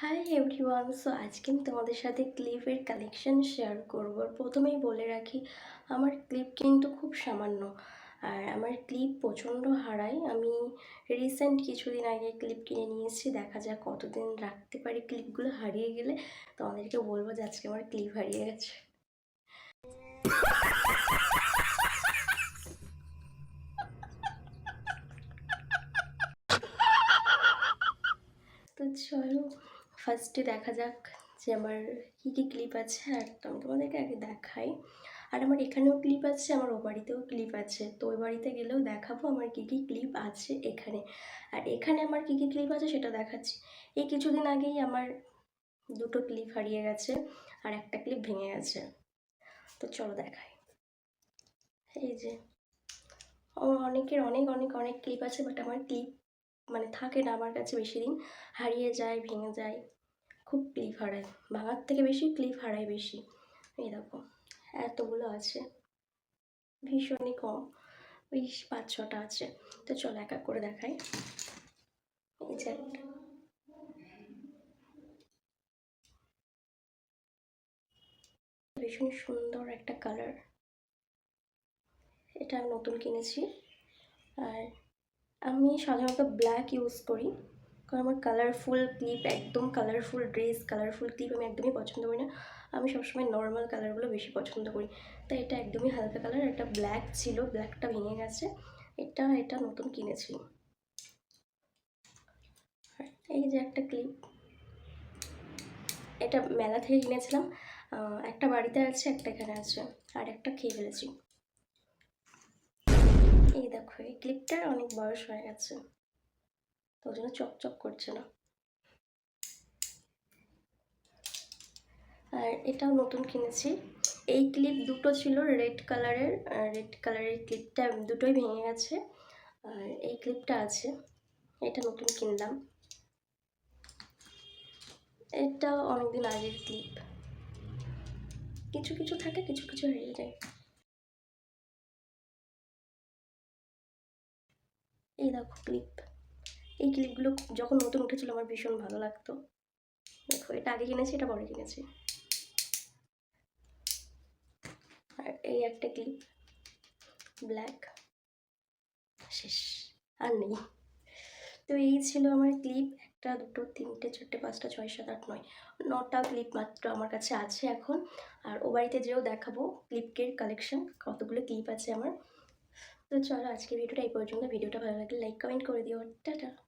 Hi everyone so আজকে আমি তোমাদের সাথে ক্লিপের কালেকশন শেয়ার করব। প্রথমেই বলে রাখি, আমার ক্লিপ কিন্তু খুব সামান্য। আর আমার ক্লিপ প্রচণ্ড হারায়। আমি রিসেন্ট কিছুদিন আগে ক্লিপ কিনে নিয়েছি, দেখা যাক কতদিন রাখতে পারি ক্লিপগুলো হারিয়ে গেলে। তোমাদেরকে বলব যে আজকে আমার ক্লিপ হারিয়ে গেছে। তো চলো ফার্স্টে দেখা যাক যে আমার কী কী ক্লিপ আছে, আর আমি তোমাদেরকে আগে দেখাই। আর আমার এখানেও ক্লিপ আছে, আমার ও বাড়িতেও ক্লিপ আছে। তো ওই বাড়িতে গেলেও দেখাবো আমার কী কী ক্লিপ আছে এখানে। আর এখানে আমার কী কী ক্লিপ আছে সেটা দেখাচ্ছি। এই কিছুদিন আগেই আমার দুটো ক্লিপ হারিয়ে গেছে, আর একটা ক্লিপ ভেঙে গেছে। তো চলো দেখাই। এই যে আমার অনেকের অনেক অনেক অনেক ক্লিপ আছে বাট আমার ক্লিপ মানে থাকে না আমার কাছে বেশি দিন। হারিয়ে যায়, ভেঙে যায়। খুব ক্লিপ হারায় ভাঙার থেকে বেশি ক্লিপ হারায় বেশি। দেখো, এতগুলো আছে। ভীষণই কম ওই পাঁচ ছটা আছে। তো চলো এক এক করে দেখাই। ভীষণ সুন্দর একটা কালার। এটা নতুন কিনেছি। আর আমি সাধারণত ব্ল্যাক ইউজ করি। কারণ আমার কালারফুল ক্লিপ একদম কালারফুল ড্রেস কালারফুল ক্লিপ আমি একদমই পছন্দ করি না। আমি সবসময় নর্মাল কালারগুলো বেশি পছন্দ করি। তাই এটা একদমই হালকা কালার একটা ব্ল্যাক ছিল ব্ল্যাকটা ভেঙে গেছে। এটা এটা নতুন কিনেছি। এই যে একটা ক্লিপ এটা মেলা থেকে কিনেছিলাম। একটা বাড়িতে আছে, একটা এখানে আছে, আর একটা খেয়ে ফেলেছি। এই দেখো, এই ক্লিপটার অনেক বয়স হয়ে গেছে। তো জন্য চকচক করছে না। আর এটাও নতুন কিনেছি। এই ক্লিপ দুটো ছিল রেড কালারের রেড কালারের ক্লিপটা দুটোই ভেঙে গেছে। আর এই ক্লিপটা আছে, এটা নতুন কিনলাম। এটা অনেকদিন আগের ক্লিপ কিছু কিছু থাকে, কিছু কিছু হারিয়ে যায়। এই দেখো ক্লিপ এই ক্লিপগুলো যখন নতুন উঠেছিল আমার ভীষণ ভালো লাগতো। দেখো, এটা আগে কিনেছি, এটা পরে কিনেছি। আর এই একটা ক্লিপ, ব্ল্যাক। শেষ, আর নেই। তো এই ছিল আমার ক্লিপ, একটা, দুটো, তিনটে, চারটে, পাঁচটা, ছয়, সাত, আট, নয়, নটা ক্লিপ মাত্র আমার কাছে আছে এখন। আর ও বাড়িতে যেও দেখাবো ক্লিপকের কালেকশন, কতগুলো ক্লিপ আছে আমার। তো চলো আজকে ভিডিওটা এই পর্যন্ত। ভিডিওটা ভালো লাগলে লাইক, কমেন্ট করে দিও। টাটা।